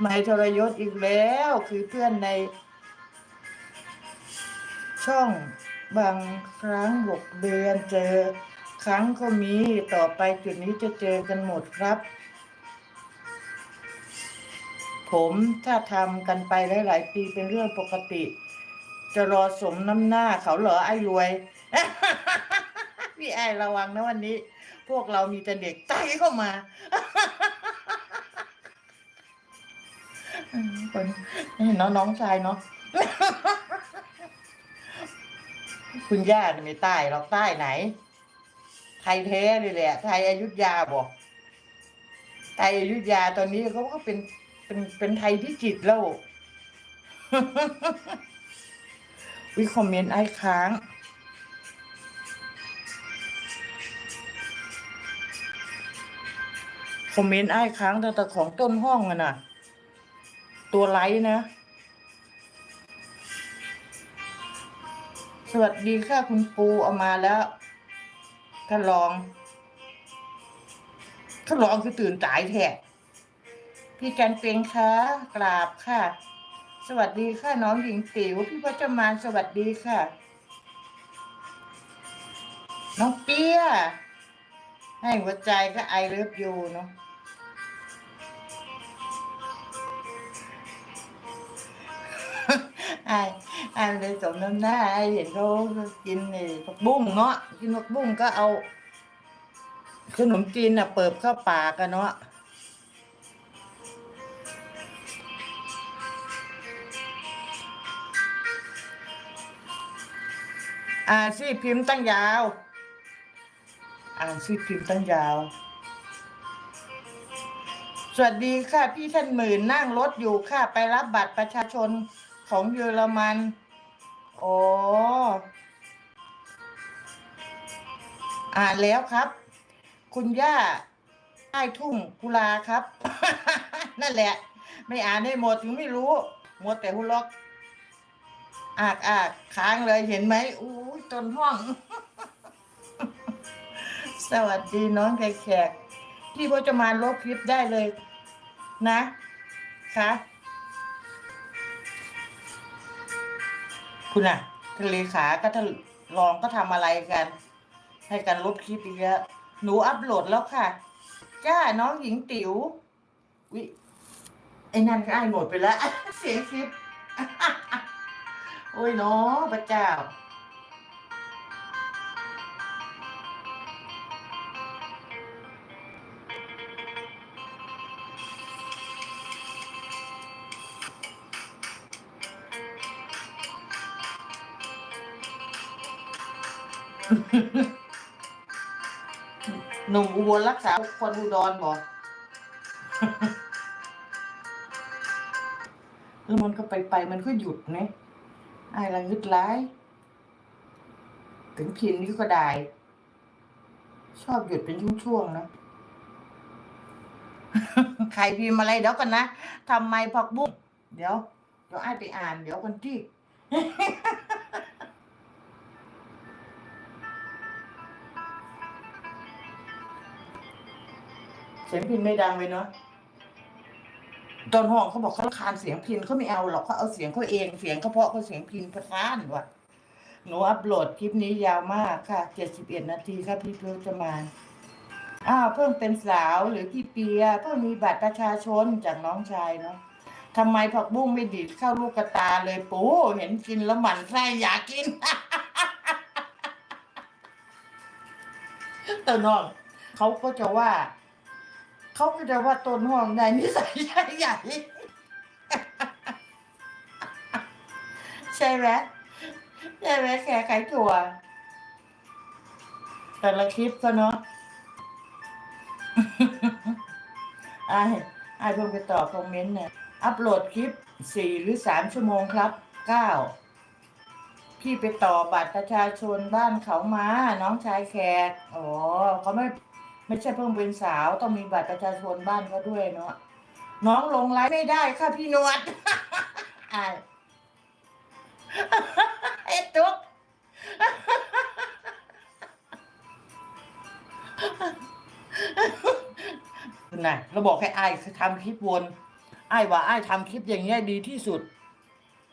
ไม่ทรยศอีกแล้วคือเพื่อนใน ช่องบางครั้งหกเดือนเจอ ครั้งก็มีต่อไปจุดนี้จะเจอกันหมดครับ ผมถ้าทำกันไปหลาย ๆ ปีเป็นเรื่องปกติ จะรอสมน้ำหน้าเขาเหรอไอ้รวย พี่ไอ้ระวังนะวันนี้ พวกเรามีแต่เด็กไต้เข้ามา คนเห็นน้องน้องชายเนาะคุณย่าเนี่ยไม่ใต้หรอกใต้ไหน ไทยแท้เลยแหละ ไทยอยุธยาบอกไทยอยุธยาตอนนี้เขาก็เป็นเป็นเป็นไทยที่จิตแล้ววิคอมเมนต์ไอ้ค้างคอมเมนต์ไอ้ค้างแต่แต่ของต้นห้องอะน่ะ ตัวไลค์นะ สวัสดีค่ะคุณปูเอามาแล้วท่านรองท่านรองคือตื่นสายแท้พี่จันเปงคะกราบค่ะ สวัสดีค่ะน้องหญิงติ๋วพี่พจมานสวัสดีค่ะ น้องเปียให้หัวใจก็ไอเลิฟยูเนาะ อ้ไอ้เลยสมน้ำหน้าไอ้เห็นเขากินนี่ผักบุ้งเนาะกินผักบุ้งก็เอาขนมจีนน่ะ เปิบเข้าปากกันเนาะอ่าซีพิมพ์ตั้งยาว อ่านซีพิมพ์ตั้งยาว สวัสดีค่ะพี่ท่านหมื่นนั่งรถอยู่ค่ะ ไปรับบัตรประชาชน ของเยอรมันโอ้อ่านแล้วครับ คุณย่าใต้ทุ่งกุลาครับ นั่นแหละ ไม่อ่านให้หมดถึงไม่รู้ หมดแต่หุล็อก อากอากค้างเลยเห็นไหมอู้ยต้นห้อง สวัสดีน้องแขกแขกพี่พจมานลบคลิปได้เลยนะ คะ คุณอะทะเลขาก็ทะลองก็ทำอะไรกัน ให้กันลบคลิปอีกแล้วหนูอัพโหลดแล้วค่ะ จ้าน้องหญิงติ๋ววิไอ้นั่นก็ไอ้หมดไปแล้ว เสียงคลิป โอ้ยเนาะพระเจ้า หนุ่มอุบลรักษาคนอุดรบอกแล้วมันก็ไปไปมันก็หยุดนะไอ้ละงึดร้าย ถึงพินนี่ก็ได้ ชอบหยุดเป็นช่วงๆนะใครพิมพ์อะไรเดี๋ยวกันนะทำไมผักบุ้งเดี๋ยว เดี๋ยวไอ้ไปอ่าน เดี๋ยวคนที่ สียงพินไม่ดังเลยเนาะตอนห้องเขาบอกเขาคานเสียงพินเขาไม่เอาหรอกเขาเอาเสียงเขาเองเสียงเขาเพาะเขาเสียงพินประทานว่ะหนูอัปโหลดคลิปนี้ยาวมากค่ะเจ็ดสิบเอ็ดนาทีค่ะพี่เพื่อจะมาอ้าวเพิ่งเป็นสาวหรือพี่เปียเพิ่งมีบัตรประชาชนจากน้องชายเนาะทำไมผักบุ้งไม่ดีดเข้าลูกกระตาเลยปูเห็นกินแล้วหมั่นไส้อยากกินแต่น้องเขาก็จะว่า เขาก็จะว่าต้นห้องในนิสัยใหญ่ใหญ่ใช่ไหมใช่ไหมแขกไขถั่วแต่ละคลิปก็เนาะไอ้ไอ้เพิ่งไปตอบคอมเมนต์เนี่ย อัปโหลดคลิปสี่หรือสามชั่วโมงครับเก้าพี่ไปต่อบัตรประชาชนบ้านเขามา น้องชายแขก อ๋อเขาไม่ ไม่ใช่เพิ่งเป็นสาวต้องมีบัตรประชาชนบ้านเขาด้วยเนาะน้องลงไลฟ์ไม่ได้ค่ะพี่นวดอายเอ็ดตุ๊กน่ะเราบอกให้อายคือทำคลิปวนไอ้ว่าไอ้ทำคลิปอย่างเงี้ยดีที่สุด